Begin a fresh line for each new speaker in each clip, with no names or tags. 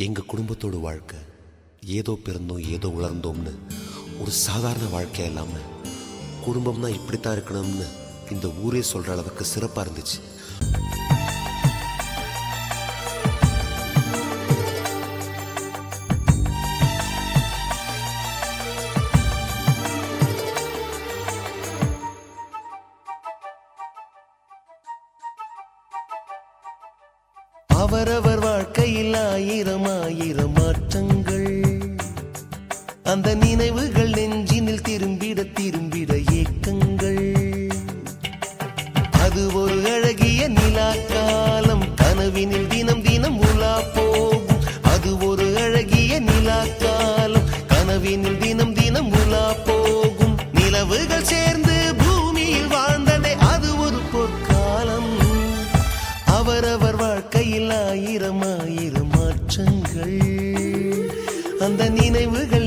எங்க குடும்பத்தோட வாழ்க்கை ஏதோ பிறந்தோம் ஏதோ உலர்ந்தோம்னு ஒரு சாதாரண வாழ்க்கை இல்லாம குடும்பம்னா இப்படித்தான் இருக்கணும்னு இந்த ஊரே சொல்ற அளவுக்கு சிறப்பா இருந்துச்சு.
அவரவர் வாழ்க்கையில் ஆயிரம் ஆயிரம் மாற்றங்கள் அந்த நினைவுகள் நெஞ்சினில் திரும்பிட திரும்பிட ஏக்கங்கள். அது ஒரு அழகிய நிலா காலம் கனவினில் அவரவர் வாழ்க்கையில் ஆயிரம் ஆயிரம் மாற்றங்கள். அந்த நினைவுகள்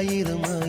ஆயிரம்?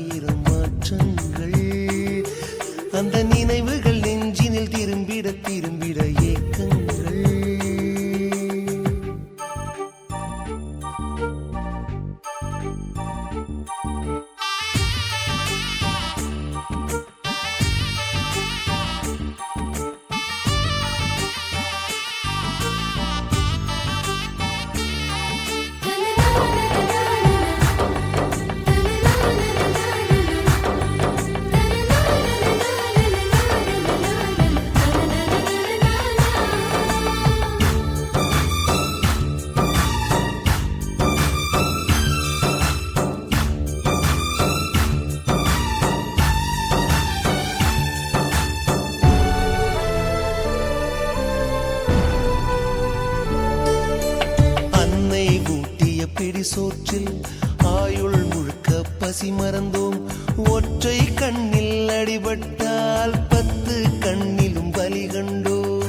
சோற்றில் ஆயுள் முழுக்க பசி மறந்தோம். ஒற்றை கண்ணில் அடிபட்டால் பத்து கண்ணிலும் பலி கண்டோம்.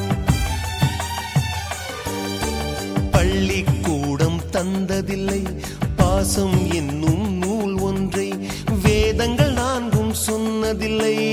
பள்ளிக்கூடம் தந்ததில்லை பாசம் என்னும் நூல் ஒன்றை வேதங்கள் நான்கும் சொன்னதில்லை.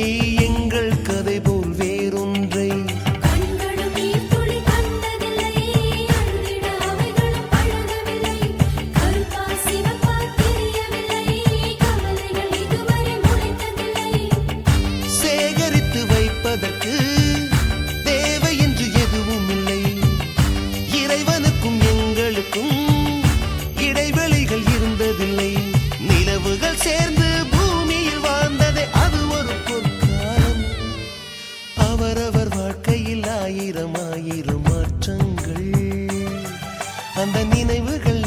அந்த நினைவுகள்